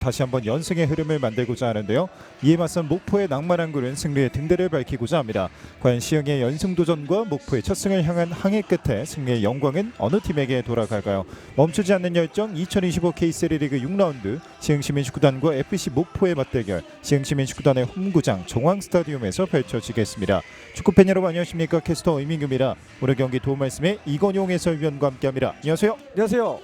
다시 한번 연승의 흐름을 만들고자 하는데요. 이에 맞선 목포의 낭만한 굴은 승리의 등대를 밝히고자 합니다. 과연 시흥의 연승 도전과 목포의 첫 승을 향한 항해 끝에 승리의 영광은 어느 팀에게 돌아갈까요? 멈추지 않는 열정 2025 K3 리그 6라운드 시흥시민축구단과 FC 목포의 맞대결 시흥시민축구단의 홈구장 종황 스타디움에서 펼쳐지겠습니다. 축구팬 여러분 안녕하십니까? 캐스터 이민규입니다. 오늘 경기 도움 말씀에 이건용 해설위원과 함께합니다. 안녕하세요. 안녕하세요.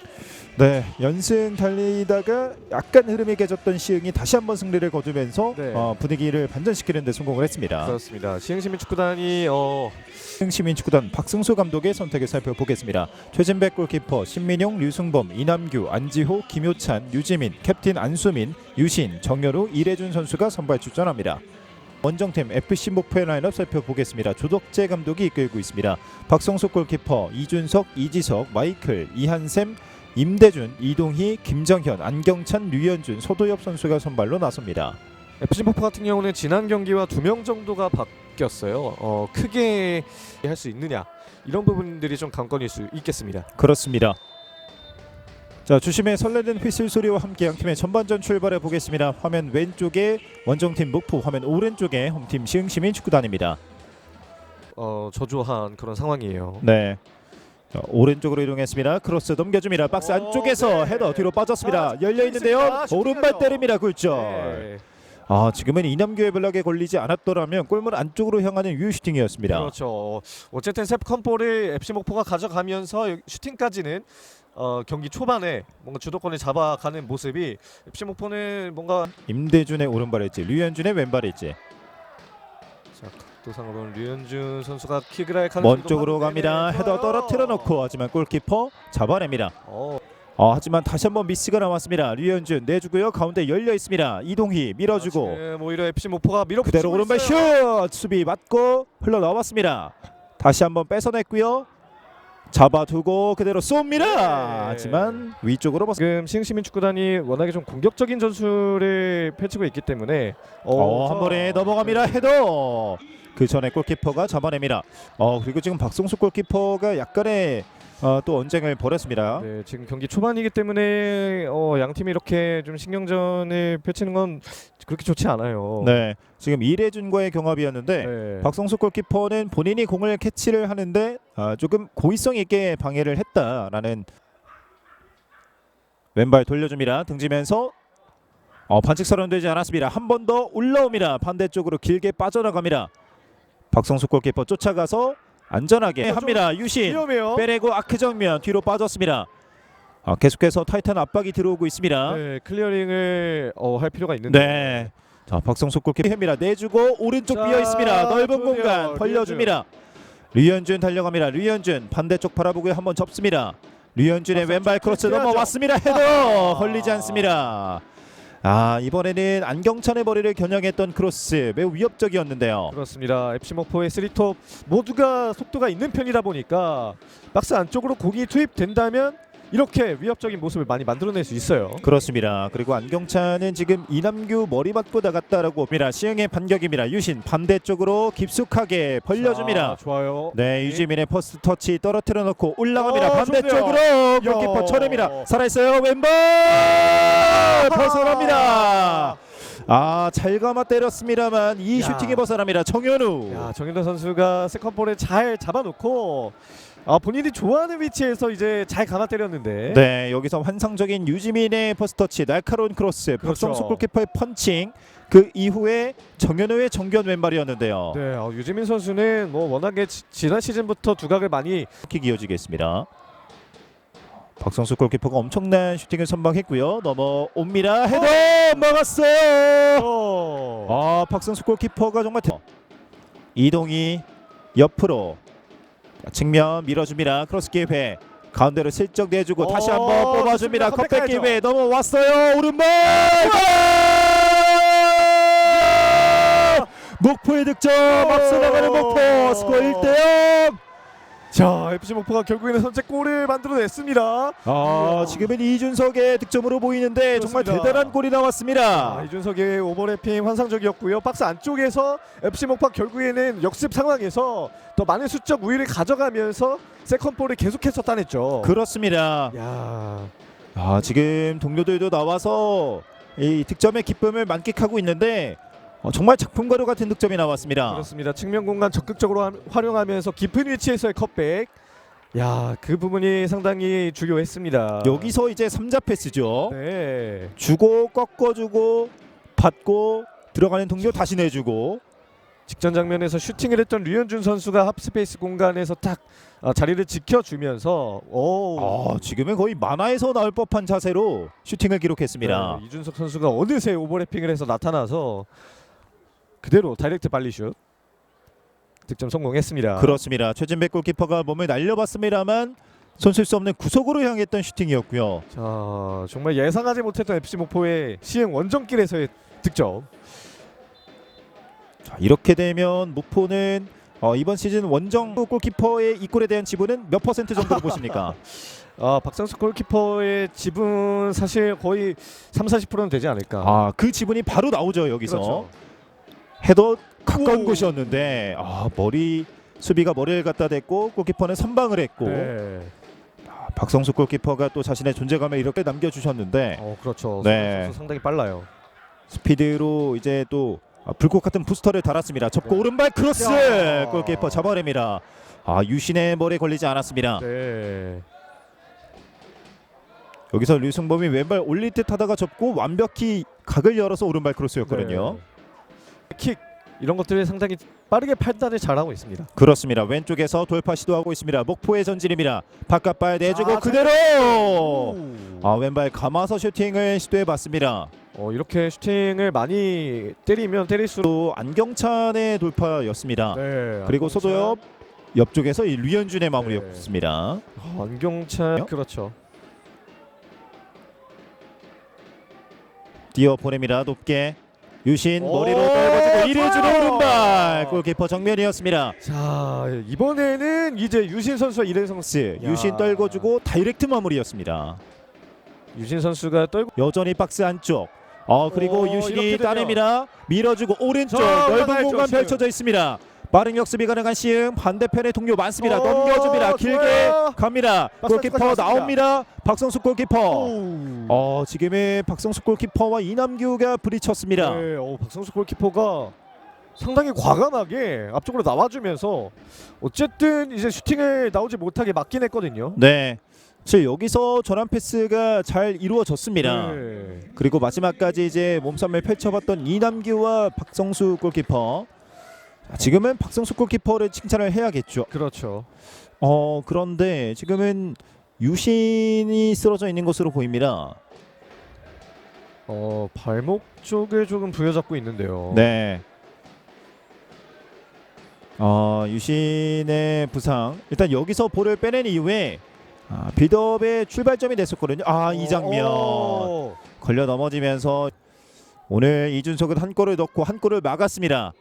네, 연승 달리다가 약간 흐름이 깨졌던 시흥이 다시 한번 승리를 거두면서 네. 어, 분위기를 반전시키는 데 성공을 했습니다. 그렇습니다. 시흥시민축구단이 어, 시흥 시민축구단 박승수 감독의 선택을 살펴보겠습니다. 최진백 골키퍼, 신민용, 류승범, 이남규, 안지호, 김효찬, 유지민, 캡틴 안수민, 유신, 정여루, 이래준 선수가 선발 출전합니다. 원정팀 FC 목표의 라인업 살펴보겠습니다. 조덕재 감독이 이끌고 있습니다. 박성숙 골키퍼, 이준석, 이지석, 마이클, 이한샘, 임대준, 이동희, 김정현, 안경찬, 류현준, 소도엽 선수가 선발로 나섭니다. FC 목포 같은 경우는 지난 경기와 두 명 정도가 바뀌었어요. 어, 크게 할 수 있느냐 이런 부분들이 좀 관건일 수 있겠습니다. 그렇습니다. 자 주심의 설레는 휘슬 소리와 함께 양 팀의 전반전 출발해 보겠습니다. 화면 왼쪽에 원정팀 목포, 화면 오른쪽에 홈팀 시흥시민 축구단입니다. 어, 저조한 그런 상황이에요. 네. 자, 오른쪽으로 이동했습니다. 크로스 넘겨줍니다. 박스 오, 안쪽에서 네. 헤더 뒤로 빠졌습니다. 자, 열려 있는데요. 슈팅입니다. 오른발. 때립니다. 굴절. 네. 아 지금은 이남규의 블락에 걸리지 않았더라면 골문 안쪽으로 향하는 유효 슈팅이었습니다. 그렇죠. 어쨌든 세컨볼을 FC 목포가 가져가면서 슈팅까지는 어, 경기 초반에 뭔가 주도권을 잡아가는 모습이 FC 목포는 뭔가 임대준의 오른발 엣지, 류현준의 왼발 엣지. 자, 각도상으로는 류현준 선수가 킥을 할 가능성이 먼 쪽으로 높았는데 갑니다. 네, 헤더 좋아요. 떨어뜨려 놓고 하지만 골키퍼 잡아냅니다. 어, 어, 하지만 다시 한번 미스가 나왔습니다. 류현준 내주고요. 가운데 열려 있습니다. 이동희 밀어주고 지금 오히려 FC 목포가 밀어붙이고 그대로 오른발 있어요. 슛 수비 맞고 흘러 나왔습니다. 다시 한번 뺏어냈고요. 잡아두고 그대로 쏩니다. 네. 하지만 위쪽으로 벗. 지금 시흥시민 축구단이 워낙에 좀 공격적인 전술을 펼치고 있기 때문에 어, 자, 한 번에 넘어갑니다. 헤더. 그 전에 골키퍼가 잡아냅니다. 어 그리고 지금 박성수 골키퍼가 약간의 어, 또 언쟁을 벌였습니다. 네, 지금 경기 초반이기 때문에 어, 양 팀이 이렇게 좀 신경전을 펼치는 건 그렇게 좋지 않아요. 네, 지금 이래준과의 경합이었는데 네. 박성수 골키퍼는 본인이 공을 캐치를 하는데 아, 조금 고의성 있게 방해를 했다라는 왼발 돌려줍니다. 등지면서 어, 반칙 선언되지 않았습니다. 한 번 더 올라옵니다. 반대쪽으로 길게 빠져나갑니다. 박성수 골키퍼 쫓아가서 안전하게 어, 좀 합니다. 유신 위험해요. 빼내고 아크 정면 뒤로 빠졌습니다. 아, 계속해서 타이탄 압박이 들어오고 있습니다. 네, 클리어링을 어, 할 필요가 있는데. 네. 자 박성수 골키퍼 합니다. 내주고 오른쪽 자, 비어 있습니다. 넓은 좋네요. 공간 벌려줍니다. 류현준 달려갑니다. 류현준 반대쪽 바라보고 한번 접습니다. 류현준의 왼발 크로스. 넘어왔습니다. 헤더 아. 걸리지 않습니다. 아 이번에는 안경찬의 머리를 겨냥했던 크로스 매우 위협적이었는데요. 그렇습니다. FC 목포의 쓰리톱 모두가 속도가 있는 편이다 보니까 박스 안쪽으로 공이 투입된다면 이렇게 위협적인 모습을 많이 만들어낼 수 있어요. 그렇습니다. 그리고 안경찬은 지금 이남규 머리 맞고 나갔다라고 봅니다. 시흥의 반격입니다. 유신 반대쪽으로 깊숙하게 벌려줍니다. 자, 좋아요. 네, 유지민의 퍼스트 터치 떨어뜨려 놓고 올라갑니다. 어, 반대쪽으로 좋네요. 골키퍼 야. 쳐냅니다. 살아있어요. 왼발 벗어납니다. 아, 잘 감아 때렸습니다만 이 야. 슈팅이 벗어납니다. 정현우. 야, 정현도 선수가 세컨볼에 잘 잡아놓고 아, 본인이 좋아하는 위치에서 이제 잘 감아 때렸는데 네, 여기서 환상적인 유지민의 퍼스트 터치, 날카로운 크로스, 그렇죠. 박성수 골키퍼의 펀칭. 그 이후에 정현우의 정견 왼발이었는데요. 네, 어, 유지민 선수는 뭐 워낙에 지, 지난 시즌부터 두각을 많이 킥 이어지겠습니다. 박성수 골키퍼가 엄청난 슈팅을 선방했고요. 넘어옵니다. 헤더 막았어요. 어. 아 박성수 골키퍼가 정말 대... 이동이 옆으로 자, 측면 밀어줍니다. 크로스 기회 가운데로 슬쩍 내주고 다시 어, 한번 뽑아줍니다. 좋습니다. 컵백. 기회 넘어왔어요. 오른발 골! 목포의 득점 앞서 나가는 목포 스코어 1대 0 자, FC 목포가 결국에는 선제골을 만들어냈습니다. 아. 지금은 이준석의 득점으로 보이는데 정말 그렇습니다. 대단한 골이 아, 나왔습니다. 이준석의 오버래핑 환상적이었고요. 박스 안쪽에서 FC 목포 결국에는 역습 상황에서 더 많은 수적 우위를 가져가면서 세컨볼을 계속해서 따냈죠. 그렇습니다. 야, 아 지금 동료들도 나와서 이 득점의 기쁨을 만끽하고 있는데 어, 정말 작품 가루 같은 득점이 나왔습니다. 그렇습니다. 측면 공간 적극적으로 함- 활용하면서 깊은 위치에서의 컵백. 야, 그 부분이 상당히 중요했습니다. 여기서 이제 3자 패스죠. 네. 주고 꺾어주고 받고 들어가는 동료 다시 내주고 직전 장면에서 슈팅을 했던 류현준 선수가 합스페이스 공간에서 딱 아, 자리를 지켜주면서 오. 아, 지금은 거의 만화에서 나올 법한 자세로 슈팅을 기록했습니다. 네, 이준석 선수가 어느새 오버래핑을 해서 나타나서 그대로 다이렉트 발리슛 득점 성공했습니다. 그렇습니다. 최진백 골키퍼가 몸을 날려봤습니다만 손쓸 수 없는 구석으로 향했던 슈팅이었고요. 자, 정말 예상하지 못했던 FC 목포의 시행 원정길에서의 득점. 자, 이렇게 되면 목포는 어, 이번 시즌 원정 골키퍼의 이 골에 대한 지분은 몇 퍼센트 정도로 보십니까? 아, 박상수 골키퍼의 지분 사실 거의 3, 40%는 되지 않을까. 아, 그 지분이 바로 나오죠 여기서 그렇죠. 헤더 가까운 오. 곳이었는데 아, 머리 수비가 머리를 갖다 댔고 골키퍼는 선방을 했고 네. 아, 박성수 골키퍼가 또 자신의 존재감을 이렇게 남겨주셨는데 어, 그렇죠. 네. 선수 상당히 빨라요. 스피드로 이제 또 아, 불꽃 같은 부스터를 달았습니다. 접고 네. 오른발 크로스 야. 골키퍼 잡아냅니다. 아 유신의 머리에 걸리지 않았습니다. 네. 여기서 류승범이 왼발 올릴 듯 하다가 접고 완벽히 각을 열어서 오른발 크로스였거든요. 네. 킥 이런 것들을 상당히 빠르게 판단을 잘하고 있습니다. 그렇습니다. 왼쪽에서 돌파 시도하고 있습니다. 목포의 전진입니다. 바깥 발 내주고 아, 그대로 오. 아 왼발 감아서 슈팅을 시도해봤습니다. 어, 이렇게 슈팅을 많이 때리면 때릴수록 또 안경찬의 돌파였습니다. 네, 그리고 안경찬. 소도엽 옆쪽에서 이 류현준의 네. 마무리였습니다. 아, 안경찬 그렇죠. 뛰어 보냅니다. 높게 유신 오, 머리로 떨궈주고 이래주는 좋아요. 오른발 골키퍼 정면이었습니다. 자 이번에는 이제 유신 선수와 이래성 스 야. 유신 떨궈주고 다이렉트 마무리였습니다. 유신 선수가 떨고 여전히 박스 안쪽. 어 그리고 오, 유신이 이렇게 되면- 따냅니다. 밀어주고 오른쪽 자, 넓은 공간. 펼쳐져 있습니다. 빠른 역습이 가능한 시흥 반대편에 동료 많습니다. 오, 넘겨줍니다. 길게 좋아요. 갑니다. 골키퍼. 나옵니다. 박성수 골키퍼. 오. 어 지금의 박성수 골키퍼와 이남규가 부딪혔습니다. 네, 어, 박성수 골키퍼가 상당히 과감하게 앞쪽으로 나와주면서 어쨌든 이제 슈팅을 나오지 못하게 막긴 했거든요. 네. 사실 여기서 전환 패스가 잘 이루어졌습니다. 네. 그리고 마지막까지 이제 몸싸움을 펼쳐봤던 이남규와 박성수 골키퍼. 아, 지금은 박성수 골키퍼를 칭찬을 해야겠죠. 그렇죠. 어 그런데 지금은 유신이 쓰러져 있는 것으로 보입니다. 어 발목 쪽을 조금 부여잡고 있는데요. 네. 어 유신의 부상. 일단 여기서 볼을 빼낸 이후에 아, 빌드업의 출발점이 됐었거든요. 아 이 장면. 어, 걸려 넘어지면서 오늘 이준석은 한 골을 넣고 한 골을 막았습니다.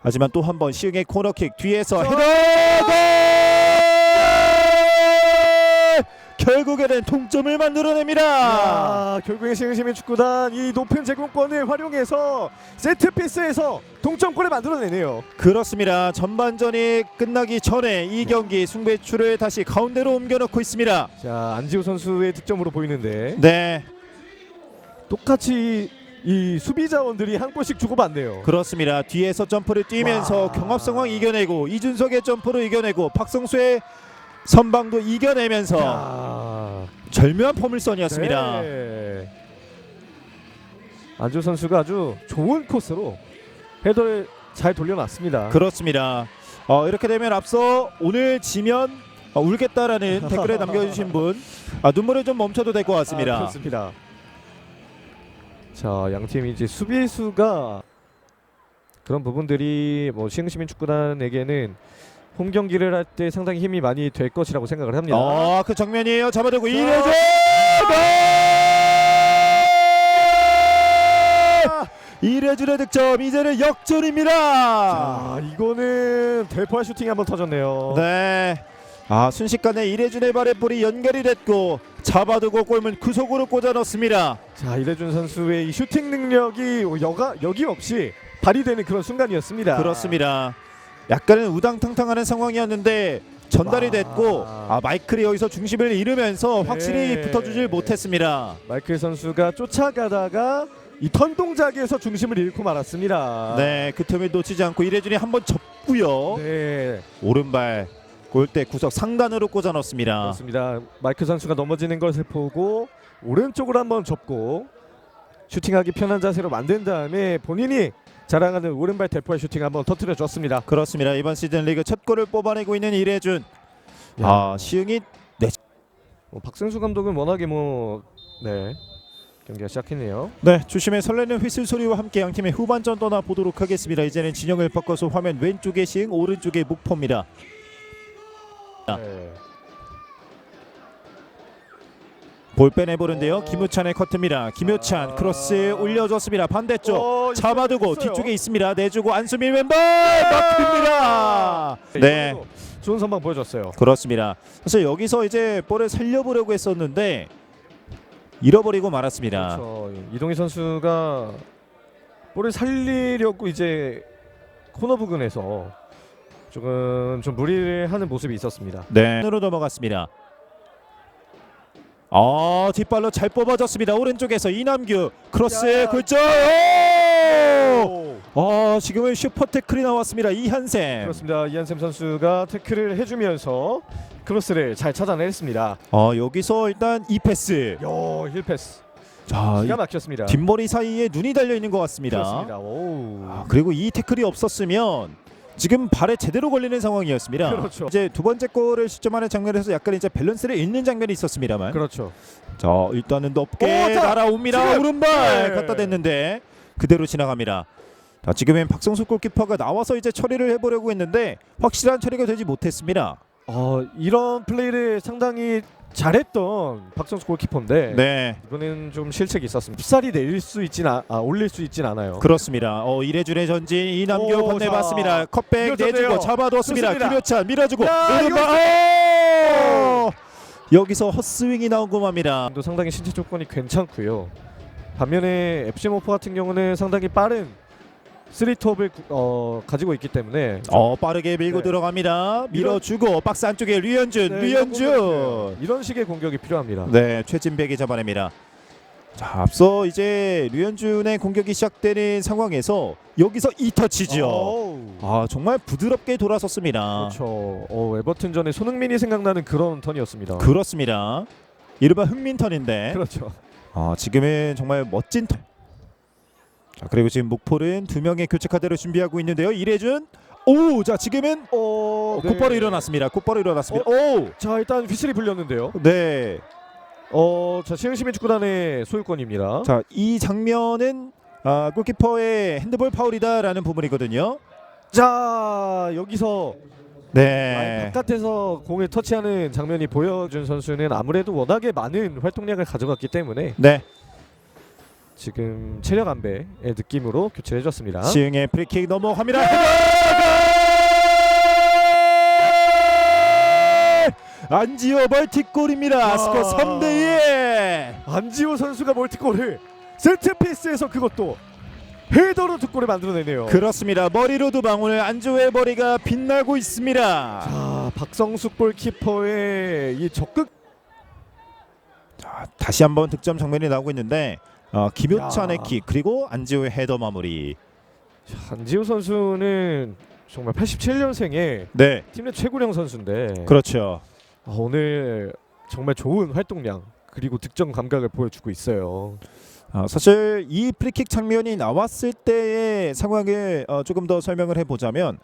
하지만 또 한 번 시흥의 코너킥 뒤에서 자, 헤더 골! 결국에는 동점을 만들어냅니다. 야, 결국에 시흥시민 축구단 이 높은 제공권을 활용해서 세트 피스에서 동점골을 만들어내네요. 그렇습니다. 전반전이 끝나기 전에 이 경기 승부의 추를 다시 가운데로 옮겨놓고 있습니다. 자 안지호 선수의 득점으로 보이는데 네, 똑같이 이 수비 자원들이 한 골씩 주고받네요. 그렇습니다. 뒤에서 점프를 뛰면서 와. 경합 상황 이겨내고 이준석의 점프로 이겨내고 박성수의 선방도 이겨내면서 야. 절묘한 포물선이었습니다. 네. 안지호 선수가 아주 좋은 코스로 헤더를 잘 돌려놨습니다. 그렇습니다. 어, 이렇게 되면 앞서 오늘 지면 어, 울겠다라는 댓글에 남겨주신 분 아, 눈물을 좀 멈춰도 될것 아, 같습니다. 그렇습니다. 자, 양 팀이 이제 수비수가 그런 부분들이 뭐 시흥시민 축구단에게는 홈 경기를 할 때 상당히 힘이 많이 될 것이라고 생각을 합니다. 어, 그 정면이에요. 잡아두고 자. 이래줘. 이래준의 득점 이제는 역전입니다. 자, 이거는 대포와 슈팅이 한번 터졌네요. 네. 아 순식간에 이래준의 발에 볼이 연결이 됐고 잡아두고 골문 구석으로 꽂아 넣습니다. 자, 이래준 선수의 이 슈팅 능력이 여가 여기 없이 발휘되는 그런 순간이었습니다. 그렇습니다. 약간은 우당탕탕하는 상황이었는데 전달이 와. 됐고 아 마이클이 여기서 중심을 잃으면서 네. 확실히 붙어주질 못했습니다. 마이클 선수가 쫓아가다가 이 턴 동작에서 중심을 잃고 말았습니다. 네, 그 틈을 놓치지 않고 이래준이 한번 접고요. 네, 오른발 골대 구석 상단으로 꽂아 넣습니다. 그렇습니다. 마이크 선수가 넘어지는 것을 보고 오른쪽으로 한번 접고 슈팅하기 편한 자세로 만든 다음에 본인이 자랑하는 오른발 대포의 슈팅 한번 터트려 줬습니다. 그렇습니다. 이번 시즌 리그 첫 골을 뽑아내고 있는 이래준. 야. 아, 시흥이 뭐 박승수 감독은 워낙에 뭐 네. 경기가 시작했네요. 네, 주심의 설레는 휘슬 소리와 함께 양 팀의 후반전 떠나 보도록 하겠습니다. 이제는 진영을 바꿔서 화면 왼쪽에 시흥, 오른쪽에 목포입니다. 아. 네. 볼 빼내보는데요. 어. 김우찬의 커트입니다. 김우찬 아. 크로스 올려줬습니다. 반대쪽 어, 잡아두고 있어요. 뒤쪽에 있습니다. 내주고 안수민 왼발 막힙니다. 네, 이번에도 좋은 선방 보여줬어요. 그렇습니다. 사실 여기서 이제 볼을 살려보려고 했었는데 잃어버리고 말았습니다. 그렇죠. 이동희 선수가 볼을 살리려고 이제 코너 부근에서 조금 좀 무리를 하는 모습이 있었습니다. 네, 으로 넘어갔습니다. 아 뒷발로 잘 뽑아줬습니다. 오른쪽에서 이남규 크로스 야. 굴절. 오! 아 지금은 슈퍼 태클이 나왔습니다. 이한샘. 그렇습니다. 이한샘 선수가 태클을 해주면서 크로스를 잘 찾아냈습니다. 아 여기서 일단 이 패스. 요 힐패스 자 기가 이 막혔습니다. 뒷머리 사이에 눈이 달려 있는 것 같습니다. 그렇습니다. 오. 아, 그리고 이 태클이 없었으면 지금 발에 제대로 걸리는 상황이었습니다. 그렇죠. 이제 두 번째 골을 시점하는 장면에서 약간 이제 밸런스를 잃는 장면이 있었습니다만. 그렇죠. 자 일단은 높게 오, 자, 날아옵니다. 지금! 오른발 네. 갖다 댔는데 그대로 지나갑니다. 자 지금은 박성수 골키퍼가 나와서 이제 처리를 해보려고 했는데 확실한 처리가 되지 못했습니다. 어, 이런 플레이를 상당히 잘했던 박성수 골키퍼인데 네 이번에는 좀 실책이 있었습니다. 쉽사리 내릴 수 있진 아, 아 올릴 수 있진 않아요. 그렇습니다. 어 이래준의 전진 이남규 오, 건네봤습니다. 자. 컵백 밀어줬네요. 내주고 잡아뒀습니다. 좋습니다. 김효찬 밀어주고 야, 오른발 오! 여기서 헛스윙이 맙니다. 도 상당히 신체 조건이 괜찮고요. 반면에 FC 모포 같은 경우는 상당히 빠른 쓰리톱을 구- 어, 가지고 있기 때문에 어 빠르게 밀고 네. 들어갑니다. 밀어주고 박스 안쪽에 류현준, 네, 류현준. 이런 공격이에요. 이런 식의 공격이 필요합니다. 네, 최진백이 잡아냅니다. 자, 앞서 이제 류현준의 공격이 시작되는 상황에서 여기서 이 터치죠. 어우. 아, 정말 부드럽게 돌아섰습니다. 그렇죠. 어, 에버튼전에 손흥민이 생각나는 그런 턴이었습니다. 그렇습니다. 이른바 흥민턴인데 그렇죠. 아, 지금은 정말 멋진 턴. 자, 그리고 지금 목폴은 두 명의 교체 카드를 준비하고 있는데요. 이래준 오, 자 지금은 어, 네. 곧바로 일어났습니다. 곧바로 일어났습니다. 오, 자 일단 휘슬이 불렸는데요. 네. 어, 자 시흥시민 축구단의 소유권입니다. 자, 이 장면은 아, 골키퍼의 핸드볼 파울이다라는 부분이거든요. 자 여기서 네. 바깥에서 공을 터치하는 장면이 보여준 선수는 아무래도 워낙에 많은 활동량을 가져갔기 때문에 네. 지금 체력 안배의 느낌으로 교체를 해줬습니다. 시흥의 프리킥 넘어갑니다. 안지호 멀티골입니다. 와. 스코어 3대 2. 안지호 선수가 멀티골을 세트피스에서 그것도 헤더로 두 골을 만들어내네요. 그렇습니다. 머리로 두 방울 안지호의 머리가 빛나고 있습니다. 자 박성숙 골키퍼의 이 적극 자, 다시 한번 득점 장면이 나오고 있는데 어, 김효찬의 야. 킥 그리고 안지호의 헤더 마무리. 안지호 선수는 정말 87년생의 네. 팀 내 최고령 선수인데 그렇죠. 아, 오늘 정말 좋은 활동량 그리고 득점 감각을 보여주고 있어요. 어, 사실 이 프리킥 장면이 나왔을 때의 상황을 어, 조금 더 설명을 해보자면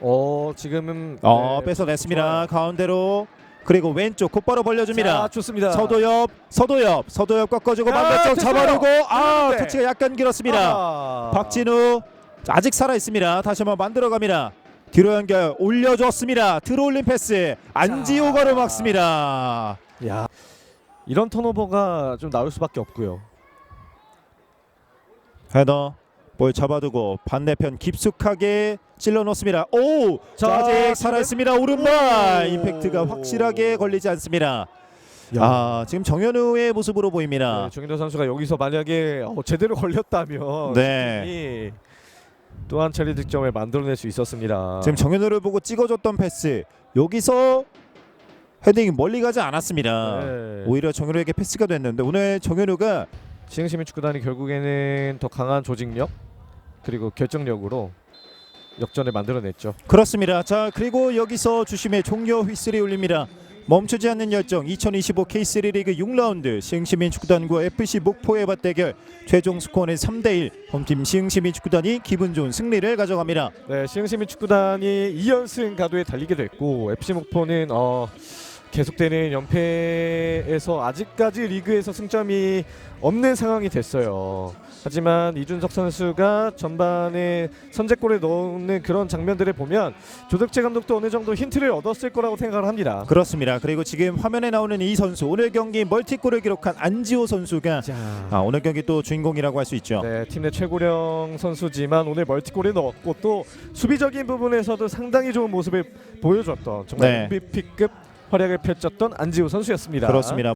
어 지금은 어, 네, 뺏어냈습니다. 가운데로 그리고 왼쪽 곧바로 벌려줍니다. 자, 좋습니다. 서도엽, 서도엽, 서도엽 꺾어주고 야, 반대쪽 됐어요. 잡아주고 아 됐는데. 터치가 약간 길었습니다. 아. 박진우 자, 아직 살아 있습니다. 다시 한번 만들어갑니다. 뒤로 연결 올려줬습니다. 들어올린 패스 안지호가 막습니다. 야 이런 턴오버가 좀 나올 수밖에 없고요. 헤더 볼 잡아두고 반대편 깊숙하게 찔러 넣습니다. 오! 자, 자, 아직 살아 있습니다. 오른발 오. 임팩트가 확실하게 걸리지 않습니다. 야. 아 지금 정현우의 모습으로 보입니다. 네, 정인호 선수가 여기서 만약에 어, 제대로 걸렸다면 네. 또 한 차례 득점을 만들어낼 수 있었습니다. 지금 정현우를 보고 찍어줬던 패스 여기서 헤딩이 멀리 가지 않았습니다. 네. 오히려 정현우에게 패스가 됐는데 오늘 정현우가 시흥시민 축구단이 결국에는 더 강한 조직력 그리고 결정력으로 역전을 만들어냈죠. 그렇습니다. 자 그리고 여기서 주심의 종료 휘슬이 울립니다. 멈추지 않는 열정 2025 K3 리그 6라운드 시흥시민 축구단과 FC 목포의 맞대결 최종 스코어는 3대1 홈팀 시흥시민 축구단이 기분 좋은 승리를 가져갑니다. 네, 시흥시민 축구단이 2연승 가도에 달리게 됐고 FC 목포는 어, 계속되는 연패에서 아직까지 리그에서 승점이 없는 상황이 됐어요. 하지만 이준석 선수가 전반에 선제골을 넣는 그런 장면들을 보면 조덕재 감독도 어느 정도 힌트를 얻었을 거라고 생각을 합니다. 그렇습니다. 그리고 지금 화면에 나오는 이 선수 오늘 경기 멀티골을 기록한 안지호 선수가 자, 아, 오늘 경기 또 주인공이라고 할 수 있죠. 네, 팀 내 최고령 선수지만 오늘 멀티골을 넣었고 또 수비적인 부분에서도 상당히 좋은 모습을 보여줬던 정말 네. MVP급 활약을 펼쳤던 안지우 선수였습니다. 그렇습니다.